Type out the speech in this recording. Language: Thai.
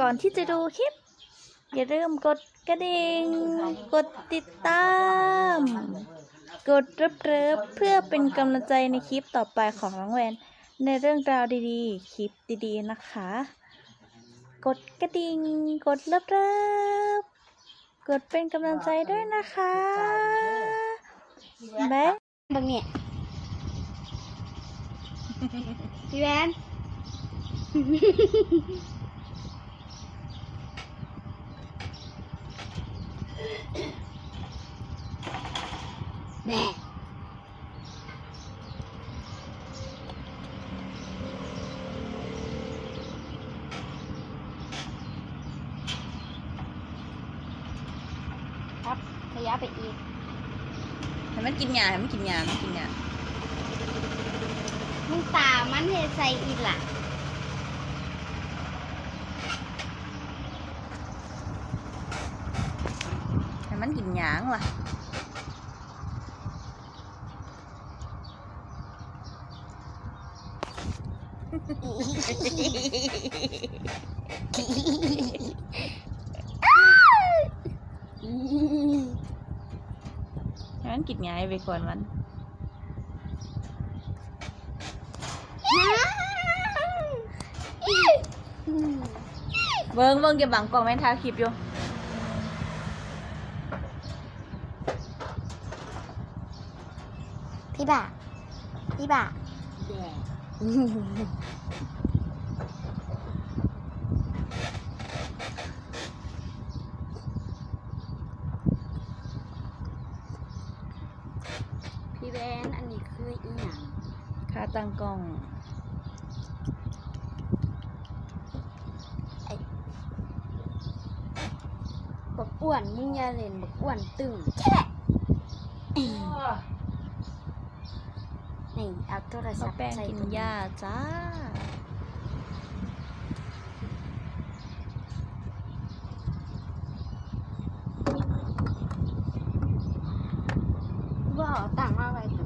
ก่อนที่จะดูคลิป อย่าลืมกดกระดิ่ง กดติดตาม กดรับเริบเพื่อเป็นกำลังใจในคลิปต่อไปของน้องแวน ในเรื่องราวดีๆ คลิปดีๆนะคะ กดกระดิ่ง กดรับเริบกดเป็นกำลังใจด้วยนะคะแบ๊ะบังเนี่ยพี่แวน แม่ครับขยับไปอีกให้มันกินยาให้มันกินยามันกินยา มึงตามันเฮใส่อีกล่ะ มันกินหยางว่ะมันกินยาไปก่อนมันเบิ้งเบิ้งเก็บบังกล่องแม่นทาคลิปอยู่ พี่บ่าพี่บ่าพี่แวนอันนี้คืออีหยังค่าตั้งกล้อง บักอ้วนมึงอย่าเล่นบักอ้วนตึงนี่ เอาโทรศัพท์แป้งใส่กินหญ้าจ้าว่าเอาต่างค์มาไว้ตรง